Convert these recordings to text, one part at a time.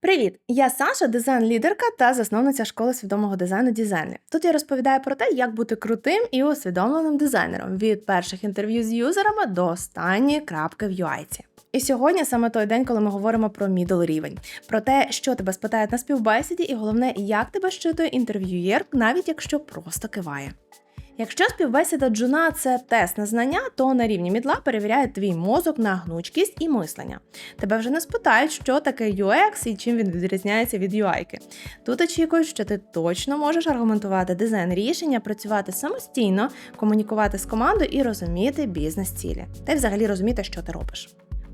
Привіт! Я Саша, дизайн-лідерка та засновниця школи свідомого дизайну Дізайни. Тут я розповідаю про те, як бути крутим і усвідомленим дизайнером від перших інтерв'ю з юзерами до останньої крапки в UI. І сьогодні саме той день, коли ми говоримо про middle рівень, про те, що тебе спитають на співбесіді, і головне, як тебе щитує інтерв'юєр, навіть якщо просто киває. Якщо співбесіда джуна це тест на знання, то на рівні мідла перевіряє твій мозок на гнучкість і мислення. Тебе вже не спитають, що таке UX і чим він відрізняється від UI. Тут очікують, що ти точно можеш аргументувати дизайн рішення, працювати самостійно, комунікувати з командою і розуміти бізнес-цілі, та й взагалі розуміти, що ти робиш.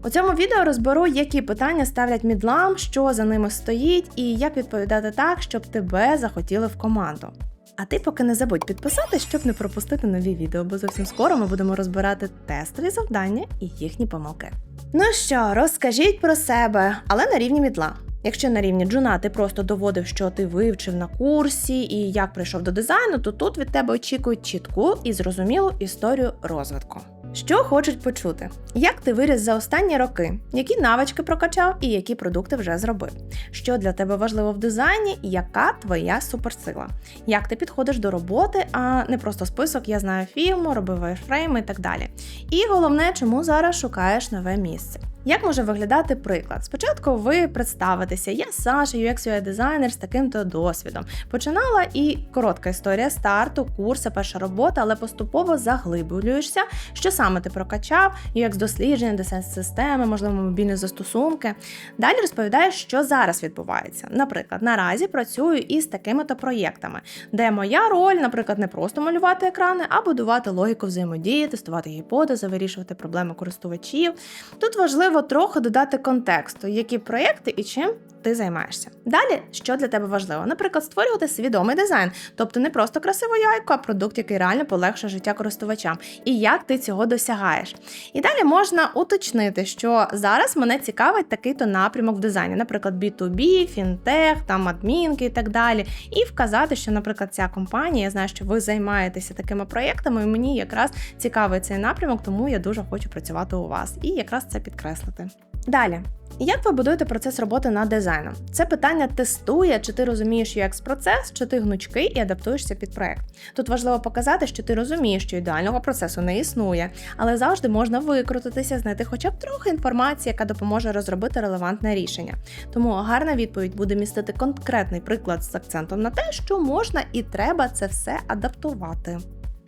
У цьому відео розберу, які питання ставлять мідлам, що за ними стоїть, і як відповідати так, щоб тебе захотіли в команду. А ти поки не забудь підписати, щоб не пропустити нові відео, бо зовсім скоро ми будемо розбирати тестові завдання і їхні помилки. Ну що, розкажіть про себе, але на рівні мідла. Якщо на рівні джуна ти просто доводив, що ти вивчив на курсі і як прийшов до дизайну, то тут від тебе очікують чітку і зрозумілу історію розвитку. Що хочуть почути? Як ти виріс за останні роки? Які навички прокачав і які продукти вже зробив? Що для тебе важливо в дизайні? Яка твоя суперсила? Як ти підходиш до роботи, а не просто список Я знаю фільму, робив вайфрейми і так далі. І головне, чому зараз шукаєш нове місце? Як може виглядати приклад? Спочатку ви представитеся, я Саша, UX UI дизайнер з таким-то досвідом. Починала і коротка історія старту, курси, перша робота, але поступово заглиблюєшся, що саме ти прокачав, UX дослідження, дизайн системи, можливо, мобільні застосунки. Далі розповідаєш, що зараз відбувається. Наприклад, наразі працюю із такими-то проєктами, де моя роль, наприклад, не просто малювати екрани, а будувати логіку взаємодії, тестувати гіпотези, вирішувати проблеми користувачів. Тут важливо трохи додати контексту, які проєкти і чим ти займаєшся. Далі, що для тебе важливо? Наприклад, створювати свідомий дизайн, тобто не просто красиву яйку, а продукт, який реально полегшує життя користувачам, і як ти цього досягаєш. І далі можна уточнити, що зараз мене цікавить такий-то напрямок в дизайні, наприклад, B2B, фінтех, там адмінки і так далі. І вказати, що, наприклад, ця компанія, я знаю, що ви займаєтеся такими проєктами, і мені якраз цікавий цей напрямок, тому я дуже хочу працювати у вас. І якраз це підкреслити. Далі. Як ви будуєте процес роботи над дизайном? Це питання тестує, чи ти розумієш UX процес, чи ти гнучкий і адаптуєшся під проект. Тут важливо показати, що ти розумієш, що ідеального процесу не існує, але завжди можна викрутитися, знайти хоча б трохи інформації, яка допоможе розробити релевантне рішення. Тому гарна відповідь буде містити конкретний приклад з акцентом на те, що можна і треба це все адаптувати.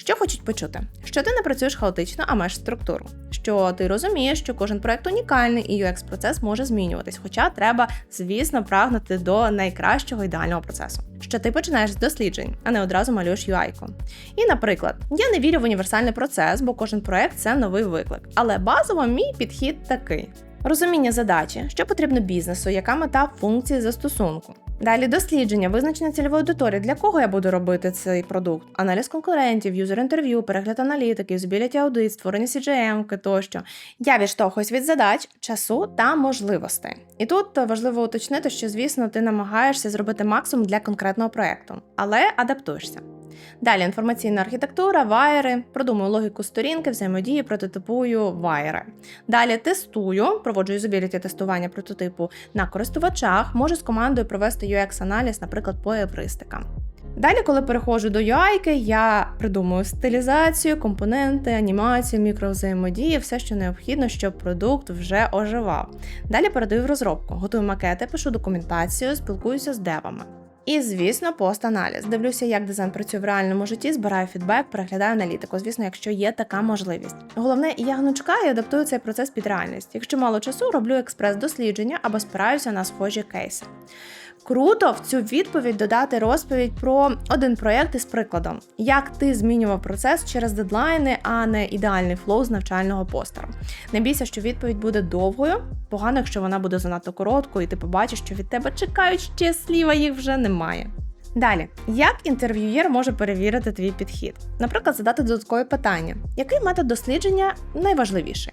Що хочуть почути? Що ти не працюєш хаотично, а маєш структуру. Що ти розумієш, що кожен проект унікальний і UX-процес може змінюватись, хоча треба, звісно, прагнути до найкращого ідеального процесу. Що ти починаєш з досліджень, а не одразу малюєш UI-ку. І, наприклад, я не вірю в універсальний процес, бо кожен проект це новий виклик. Але базово мій підхід такий: розуміння задачі, що потрібно бізнесу, яка мета функції застосунку. Далі дослідження, визначення цільової аудиторії, для кого я буду робити цей продукт, аналіз конкурентів, юзер інтерв'ю, перегляд аналітики, збіляті аудит, створення CGM тощо. Я відштовхуюсь від задач, часу та можливостей. І тут важливо уточнити, що, звісно, ти намагаєшся зробити максимум для конкретного проекту, але адаптуєшся. Далі інформаційна архітектура, вайери, продумую логіку сторінки, взаємодії, прототипую вайери. Далі тестую, проводжу юзабіліті тестування прототипу на користувачах, можу з командою провести UX-аналіз, наприклад, по евристикам. Далі, коли переходжу до UI, я придумую стилізацію, компоненти, анімацію, мікровзаємодії, все, що необхідно, щоб продукт вже оживав. Далі передаю в розробку, готую макети, пишу документацію, спілкуюся з девами. І, звісно, пост-аналіз. Дивлюся, як дизайн працює в реальному житті, збираю фідбек, переглядаю аналітику. Звісно, якщо є така можливість. Головне, я гнучка і адаптую цей процес під реальність. Якщо мало часу, роблю експрес-дослідження або спираюся на схожі кейси. Круто в цю відповідь додати розповідь про один проєкт із прикладом, як ти змінював процес через дедлайни, а не ідеальний флоу з навчального постера. Не бійся, що відповідь буде довгою, погано, якщо вона буде занадто короткою, і ти побачиш, що від тебе чекають ще слів, а їх вже немає. Далі, як інтерв'юєр може перевірити твій підхід? Наприклад, задати додаткові питання: який метод дослідження найважливіший?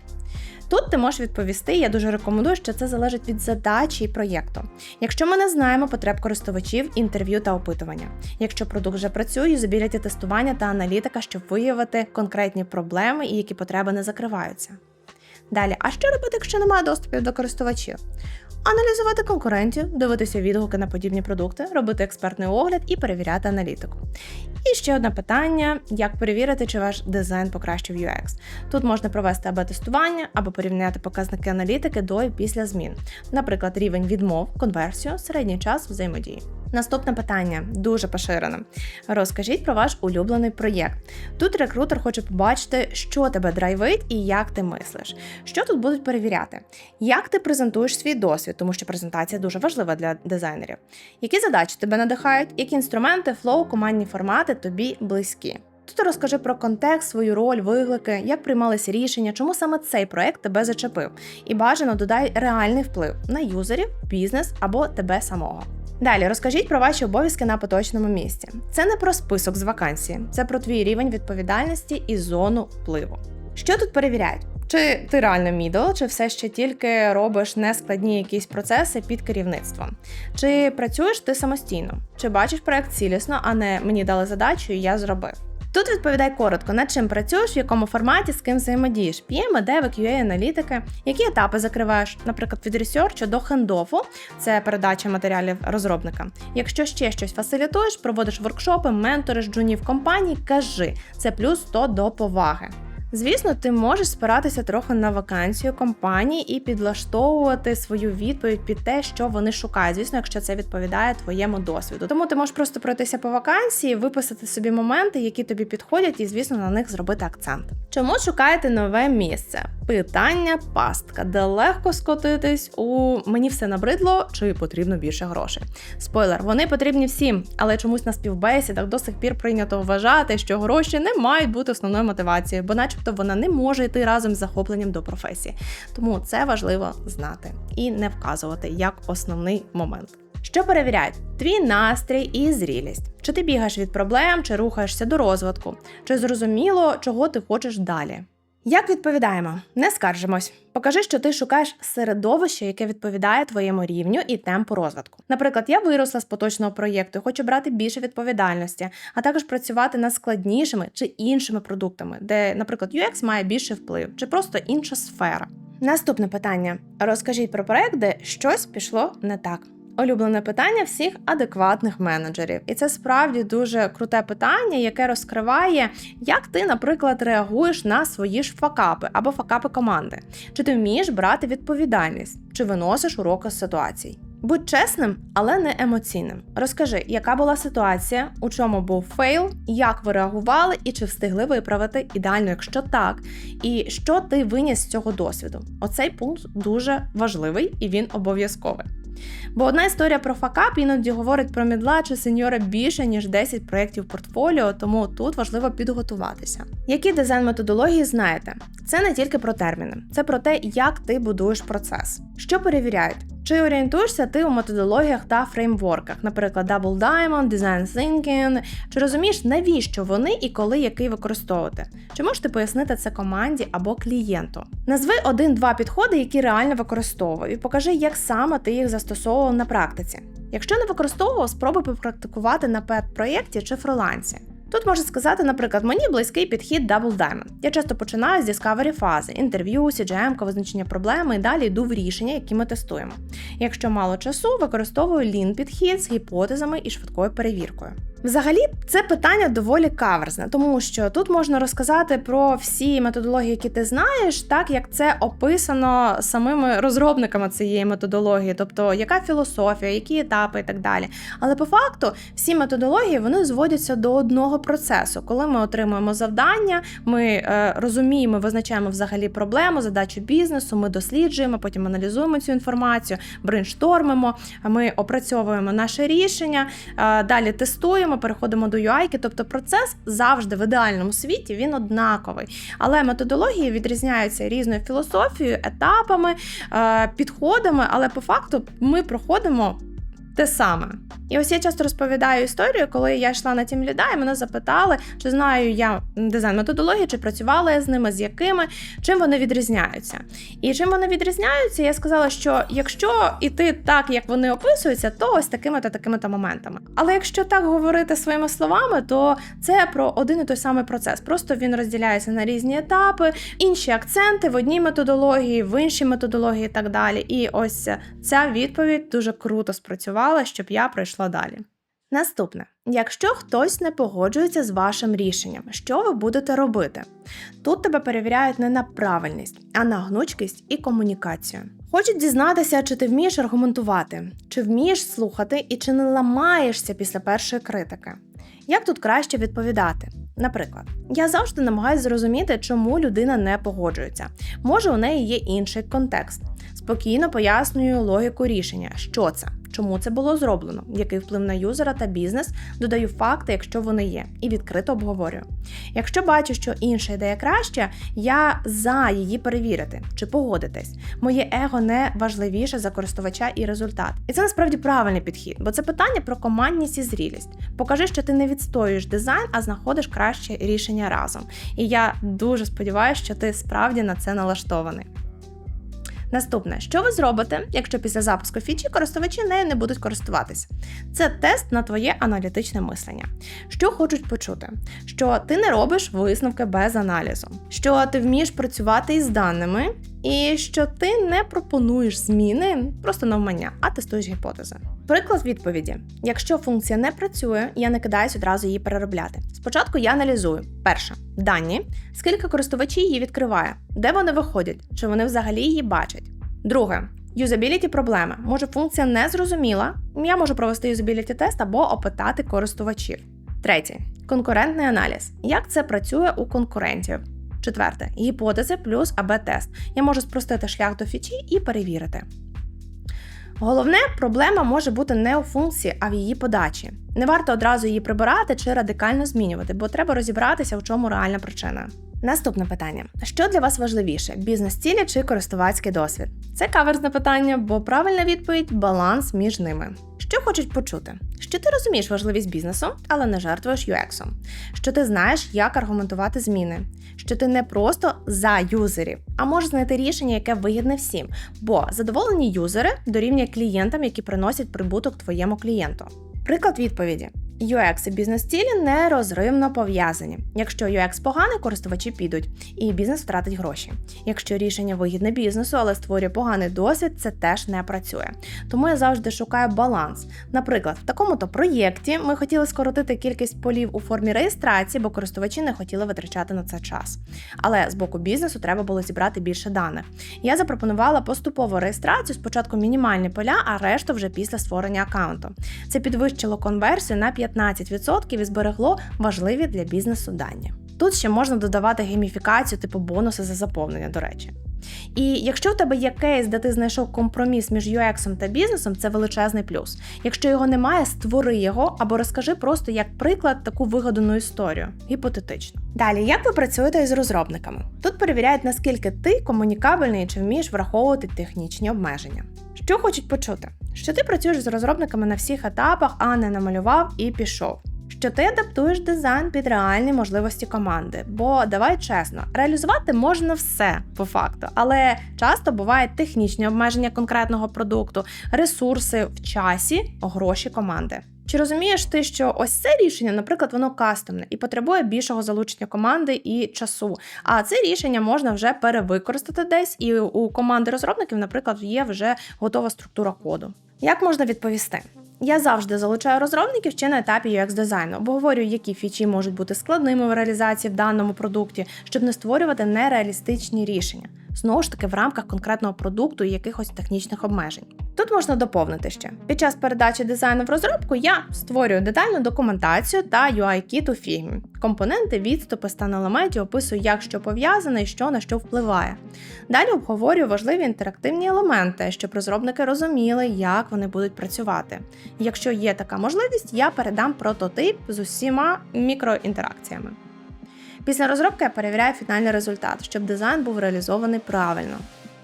Тут ти можеш відповісти, я дуже рекомендую, що це залежить від задачі і проєкту. Якщо ми не знаємо потреб користувачів, інтерв'ю та опитування. Якщо продукт вже працює, юзабіліті тестування та аналітика, щоб виявити конкретні проблеми і які потреби не закриваються. Далі, а що робити, якщо немає доступів до користувачів? аналізувати конкурентів, дивитися відгуки на подібні продукти, робити експертний огляд і перевіряти аналітику. І ще одне питання: як перевірити, чи ваш дизайн покращив UX. Тут можна провести АБ-тестування або порівняти показники аналітики до і після змін, наприклад, рівень відмов, конверсію, середній час взаємодії. Наступне питання дуже поширене. Розкажіть про ваш улюблений проєкт. Тут рекрутер хоче побачити, що тебе драйвить і як ти мислиш. Що тут будуть перевіряти? Як ти презентуєш свій досвід, тому що презентація дуже важлива для дизайнерів. Які задачі тебе надихають, які інструменти, флоу, командні формати тобі близькі. Тут розкажи про контекст, свою роль, виклики, як приймалися рішення, чому саме цей проект тебе зачепив, і бажано додай реальний вплив на юзерів, бізнес або тебе самого. Далі розкажіть про ваші обов'язки на поточному місці. Це не про список з вакансій, це про твій рівень відповідальності і зону впливу. Що тут перевіряють? Чи ти реально мідл, чи все ще тільки робиш нескладні якісь процеси під керівництвом? Чи працюєш ти самостійно? Чи бачиш проект цілісно, а не мені дали задачу і я зробив? Тут відповідай коротко, над чим працюєш, в якому форматі, з ким взаємодієш, PM, деви, QA, аналітики, які етапи закриваєш, наприклад, від ресерчу до хендофу, це передача матеріалів розробника. Якщо ще щось фасилітуєш, проводиш воркшопи, менториш джунів компаній, кажи, це плюс 100 до поваги. Звісно, ти можеш спиратися трохи на вакансію компанії і підлаштовувати свою відповідь під те, що вони шукають. Звісно, якщо це відповідає твоєму досвіду. Тому ти можеш просто пройтися по вакансії, виписати собі моменти, які тобі підходять, і звісно на них зробити акцент. Чому шукаєте нове місце? Питання пастка, де легко скотитись у мені все набридло, чи потрібно більше грошей. Спойлер, вони потрібні всім, але чомусь на співбесідах до сих пір прийнято вважати, що гроші не мають бути основною мотивацією, бо, начебто, вона не може йти разом з захопленням до професії. Тому це важливо знати і не вказувати як основний момент. Що перевіряють? Твій настрій і зрілість. Чи ти бігаєш від проблем, чи рухаєшся до розвитку, чи зрозуміло, чого ти хочеш далі. Як відповідаємо? Не скаржимось. Покажи, що ти шукаєш середовище, яке відповідає твоєму рівню і темпу розвитку. Наприклад, я виросла з поточного проєкту, і хочу брати більше відповідальності, а також працювати над складнішими чи іншими продуктами, де, наприклад, UX має більше вплив, чи просто інша сфера. Наступне питання: розкажіть про проект, де щось пішло не так. Улюблене питання всіх адекватних менеджерів, і це справді дуже круте питання, яке розкриває, як ти, наприклад, реагуєш на свої ж факапи або факапи команди. Чи ти вмієш брати відповідальність, чи виносиш уроки з ситуацій? Будь чесним, але не емоційним. Розкажи, яка була ситуація, у чому був фейл, як ви реагували і чи встигли виправити ідеально, якщо так, і що ти виніс з цього досвіду. Оцей пункт дуже важливий і він обов'язковий. Бо одна історія про факап іноді говорить про мідла чи сеньора більше, ніж 10 проєктів портфоліо, тому тут важливо підготуватися. Які дизайн-методології знаєте? Це не тільки про терміни, це про те, як ти будуєш процес. Що перевіряють? Чи орієнтуєшся ти у методологіях та фреймворках, наприклад, Double Diamond, Design Thinking? Чи розумієш, навіщо вони і коли який використовувати? Чи можете пояснити це команді або клієнту? Назви один-два підходи, які реально використовував, і покажи, як саме ти їх застосовував на практиці. Якщо не використовував, спробуй попрактикувати на пет-проєкті чи фрилансі. Тут можна сказати, наприклад, мені близький підхід Double Diamond. Я часто починаю з discovery фази, інтерв'ю, CGM, визначення проблеми і далі йду в рішення, які ми тестуємо. Якщо мало часу, використовую lean підхід з гіпотезами і швидкою перевіркою. Взагалі, це питання доволі каверзне, тому що тут можна розказати про всі методології, які ти знаєш, так як це описано самими розробниками цієї методології, тобто яка філософія, які етапи і так далі. Але по факту всі методології вони зводяться до одного процесу. Коли ми отримуємо завдання, ми е, розуміємо, визначаємо взагалі проблему, задачу бізнесу, ми досліджуємо, потім аналізуємо цю інформацію, брейнштормимо, ми опрацьовуємо наше рішення, е, далі тестуємо, переходимо до UI, тобто процес завжди в ідеальному світі він однаковий. Але методології відрізняються різною філософією, етапами, е, підходами, але по факту ми проходимо те саме. І ось я часто розповідаю історію, коли я йшла на тім ліда, і мене запитали, чи знаю я дизайн методології, чи працювала я з ними, з якими, чим вони відрізняються. І чим вони відрізняються, я сказала, що якщо іти так, як вони описуються, то ось такими та такими та моментами. Але якщо так говорити своїми словами, то це про один і той самий процес. Просто він розділяється на різні етапи, інші акценти в одній методології, в іншій методології і так далі. І ось ця відповідь дуже круто спрацювала, щоб я пройшла далі. Наступне, якщо хтось не погоджується з вашим рішенням, що ви будете робити? Тут тебе перевіряють не на правильність, а на гнучкість і комунікацію. Хочуть дізнатися, чи ти вмієш аргументувати, чи вмієш слухати і чи не ламаєшся після першої критики. Як тут краще відповідати? Наприклад, я завжди намагаюся зрозуміти, чому людина не погоджується. Може, у неї є інший контекст. Спокійно пояснюю логіку рішення, що це, чому це було зроблено, який вплив на юзера та бізнес, додаю факти, якщо вони є, і відкрито обговорюю. Якщо бачу, що інша ідея краща, я за її перевірити чи погодитись. Моє его не важливіше за користувача і результат. І це насправді правильний підхід, бо це питання про командність і зрілість. Покажи, що ти не відстоюєш дизайн, а знаходиш краще рішення разом. І я дуже сподіваюся, що ти справді на це налаштований. Наступне, що ви зробите, якщо після запуску фічі користувачі нею не будуть користуватися? Це тест на твоє аналітичне мислення. Що хочуть почути? Що ти не робиш висновки без аналізу, що ти вмієш працювати із даними, і що ти не пропонуєш зміни просто навмання, а тестуєш гіпотези. Приклад відповіді: якщо функція не працює, я не кидаюсь одразу її переробляти. Спочатку я аналізую: перше дані, скільки користувачів її відкриває, де вони виходять, чи вони взагалі її бачать. Друге. Юзабіліті проблеми. Може, функція не зрозуміла, я можу провести юзабіліті тест або опитати користувачів. Третє. Конкурентний аналіз. Як це працює у конкурентів? Четверте. Гіпотези плюс АБ-тест. Я можу спростити шлях до фічі і перевірити. Головне, проблема може бути не у функції, а в її подачі. Не варто одразу її прибирати чи радикально змінювати, бо треба розібратися, в чому реальна причина. Наступне питання: що для вас важливіше: бізнес-цілі чи користувацький досвід? Це каверзне питання, бо правильна відповідь баланс між ними. Що хочуть почути? Що ти розумієш важливість бізнесу, але не жертвуєш UX. Що ти знаєш, як аргументувати зміни, що ти не просто за юзерів, а можеш знайти рішення, яке вигідне всім. Бо задоволені юзери дорівнює клієнтам, які приносять прибуток твоєму клієнту. Приклад відповіді: UX і бізнес-цілі нерозривно пов'язані. Якщо UX поганий, користувачі підуть, і бізнес втратить гроші. Якщо рішення вигідне бізнесу, але створює поганий досвід, це теж не працює. Тому я завжди шукаю баланс. Наприклад, в такому-то проєкті ми хотіли скоротити кількість полів у формі реєстрації, бо користувачі не хотіли витрачати на це час. Але з боку бізнесу треба було зібрати більше даних. Я запропонувала поступову реєстрацію, спочатку мінімальні поля, а решту вже після створення аккаунту. Це підвищило конверсію на 15%. 15% і зберегло важливі для бізнесу дані. Тут ще можна додавати гейміфікацію, типу бонуси за заповнення, до речі. І якщо в тебе є кейс, де ти знайшов компроміс між UX та бізнесом, це величезний плюс. Якщо його немає, створи його або розкажи просто як приклад таку вигадану історію, гіпотетично. Далі, як ви працюєте із розробниками? Тут перевіряють, наскільки ти комунікабельний чи вмієш враховувати технічні обмеження. Що хочуть почути? Що ти працюєш з розробниками на всіх етапах, а не намалював і пішов. Що ти адаптуєш дизайн під реальні можливості команди, бо давай чесно, реалізувати можна все по факту, але часто бувають технічні обмеження конкретного продукту, ресурси в часі, гроші команди. Чи розумієш ти, що ось це рішення, наприклад, воно кастомне і потребує більшого залучення команди і часу. А це рішення можна вже перевикористати десь, і у команди розробників, наприклад, є вже готова структура коду. Як можна відповісти? Я завжди залучаю розробників ще на етапі UX дизайну, обговорюю, які фічі можуть бути складними в реалізації в даному продукті, щоб не створювати нереалістичні рішення. Знову ж таки, в рамках конкретного продукту і якихось технічних обмежень. Тут можна доповнити ще. Під час передачі дизайну в розробку я створюю детальну документацію та UI-кіт у фігмі. Компоненти, відступи, стан елементів описую, як що пов'язане і що на що впливає. Далі обговорюю важливі інтерактивні елементи, щоб розробники розуміли, як вони будуть працювати. Якщо є така можливість, я передам прототип з усіма мікроінтеракціями. Після розробки я перевіряю фінальний результат, щоб дизайн був реалізований правильно.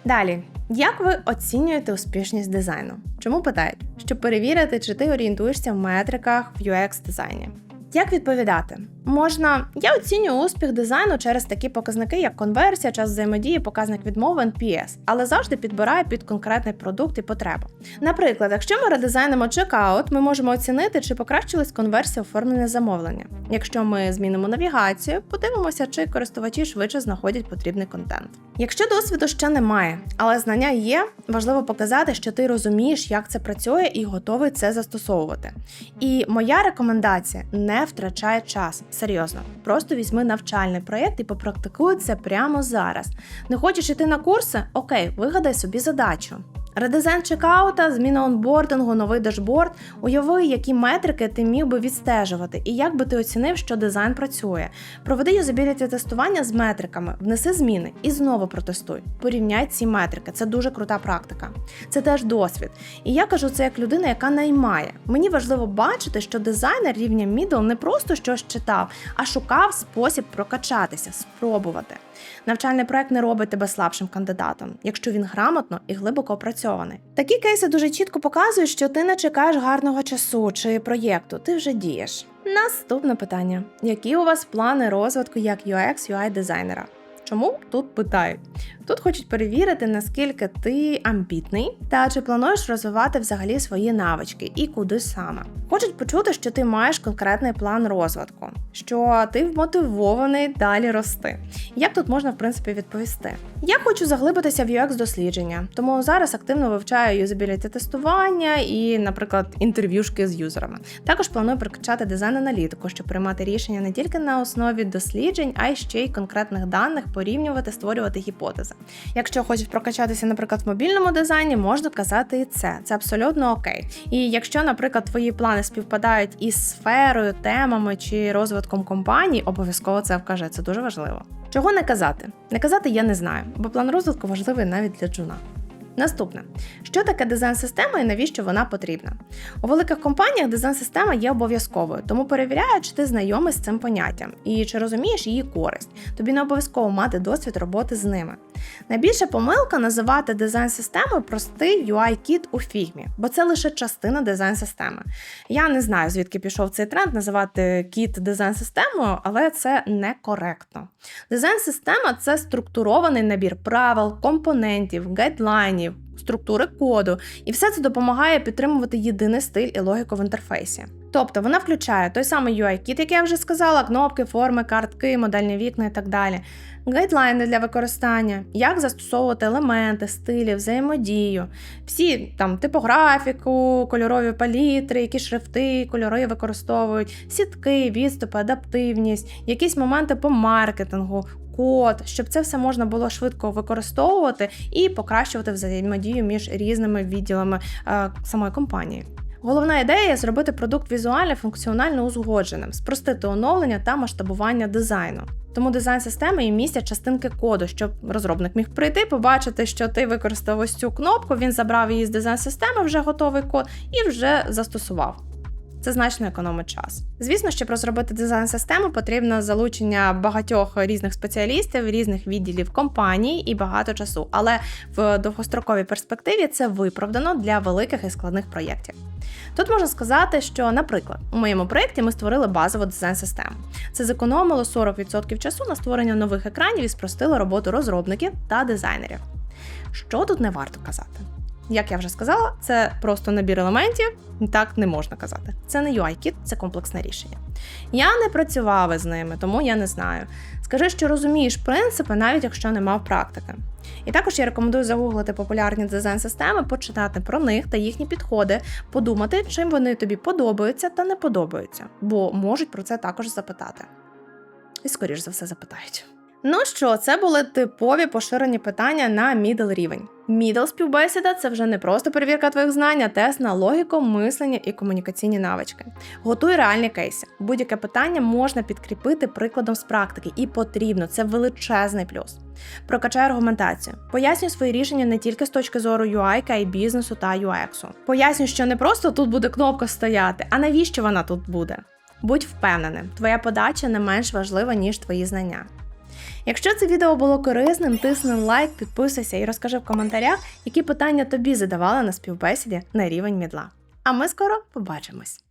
Далі, як ви оцінюєте успішність дизайну? Чому питають? Щоб перевірити, чи ти орієнтуєшся в метриках в UX дизайні. Як відповідати? Можна, я оцінюю успіх дизайну через такі показники, як конверсія, час взаємодії, показник відмови NPS, але завжди підбираю під конкретний продукт і потребу. Наприклад, якщо ми редизайнимо чекаут, ми можемо оцінити, чи покращилась конверсія оформлення замовлення. Якщо ми змінимо навігацію, подивимося, чи користувачі швидше знаходять потрібний контент. Якщо досвіду ще немає, але знання є, важливо показати, що ти розумієш, як це працює, і готовий це застосовувати. І моя рекомендація не втрачай час. Серйозно, просто візьми навчальний проєкт і попрактикуй це прямо зараз. Не хочеш іти на курси? Окей, вигадай собі задачу. Редизайн чекаута, зміна онбордингу, новий дашборд. Уяви, які метрики ти міг би відстежувати, і як би ти оцінив, що дизайн працює. Проведи юзабіліті тестування з метриками, внеси зміни і знову протестуй. Порівняй ці метрики. Це дуже крута практика. Це теж досвід. І я кажу це як людина, яка наймає. Мені важливо бачити, що дизайнер рівня middle не просто щось читав, а шукав спосіб прокачатися, спробувати. Навчальний проект не робить тебе слабшим кандидатом, якщо він грамотно і глибоко опрацьований. Такі кейси дуже чітко показують, що ти не чекаєш гарного часу чи проєкту, ти вже дієш. Наступне питання: які у вас плани розвитку як UX, UI дизайнера? Чому тут питають? Тут хочуть перевірити, наскільки ти амбітний та чи плануєш розвивати взагалі свої навички і куди саме. Хочуть почути, що ти маєш конкретний план розвитку, що ти вмотивований далі рости. Як тут можна в принципі відповісти? Я хочу заглибитися в UX дослідження, тому зараз активно вивчаю юзабіліті тестування і, наприклад, інтерв'юшки з юзерами. Також планую прокачати дизайн-аналітику, щоб приймати рішення не тільки на основі досліджень, а й ще й конкретних даних, порівнювати, створювати гіпотези. Якщо хочеш прокачатися, наприклад, в мобільному дизайні, можна казати і це. Це абсолютно окей. І якщо, наприклад, твої плани співпадають із сферою, темами чи розвитком компаній, обов'язково це вкаже. Це дуже важливо. Чого не казати? Не казати я не знаю, бо план розвитку важливий навіть для джуна. Наступне, що таке дизайн-система і навіщо вона потрібна? У великих компаніях дизайн-система є обов'язковою, тому перевіряють, чи ти знайомий з цим поняттям і чи розумієш її користь. Тобі не обов'язково мати досвід роботи з ними. Найбільша помилка називати дизайн-системою простий UI-кіт у фігмі, бо це лише частина дизайн-системи. Я не знаю, звідки пішов цей тренд називати кіт дизайн-системою, але це некоректно. Дизайн-система це структурований набір правил, компонентів, гайдлайнів. Структури коду, і все це допомагає підтримувати єдиний стиль і логіку в інтерфейсі. Тобто вона включає той самий UI-кіт, як я вже сказала, кнопки, форми, картки, модельні вікна і так далі, гайдлайни для використання, як застосовувати елементи, стилі, взаємодію, всі там типографіку, кольорові палітри, які шрифти, кольори використовують, сітки, відступи, адаптивність, якісь моменти по маркетингу. Код, щоб це все можна було швидко використовувати і покращувати взаємодію між різними відділами е, самої компанії. Головна ідея зробити продукт візуально функціонально узгодженим, спростити оновлення та масштабування дизайну. Тому дизайн системи і містять частинки коду, щоб розробник міг прийти, побачити, що ти використав ось цю кнопку, він забрав її з дизайн системи, вже готовий код, і вже застосував. Це значно економить час. Звісно, щоб розробити дизайн систему, потрібно залучення багатьох різних спеціалістів, різних відділів компаній і багато часу. Але в довгостроковій перспективі це виправдано для великих і складних проєктів. Тут можна сказати, що, наприклад, у моєму проєкті ми створили базову дизайн-систему. Це зекономило 40% часу на створення нових екранів і спростило роботу розробників та дизайнерів. Що тут не варто казати? Як я вже сказала, це просто набір елементів, так не можна казати. Це не UI-кіт, це комплексне рішення. Я не працював із ними, тому я не знаю. Скажи, що розумієш принципи, навіть якщо не мав практики. І також я рекомендую загуглити популярні дизайн-системи, почитати про них та їхні підходи, подумати, чим вони тобі подобаються та не подобаються, бо можуть про це також запитати. І, скоріш за все, запитають. Ну що, це були типові поширені питання на мідл рівень. Мідл співбесіда це вже не просто перевірка твоїх знань, а тест на логіку, мислення і комунікаційні навички. Готуй реальні кейси. Будь-яке питання можна підкріпити прикладом з практики, і потрібно це величезний плюс. Прокачай аргументацію. Пояснюй свої рішення не тільки з точки зору UI, а й бізнесу та UX. Пояснюй, що не просто тут буде кнопка стояти, а навіщо вона тут буде. Будь впевненим, твоя подача не менш важлива, ніж твої знання. Якщо це відео було корисним, тисни лайк, підписуйся і розкажи в коментарях, які питання тобі задавали на співбесіді на рівень мідла. А ми скоро побачимось.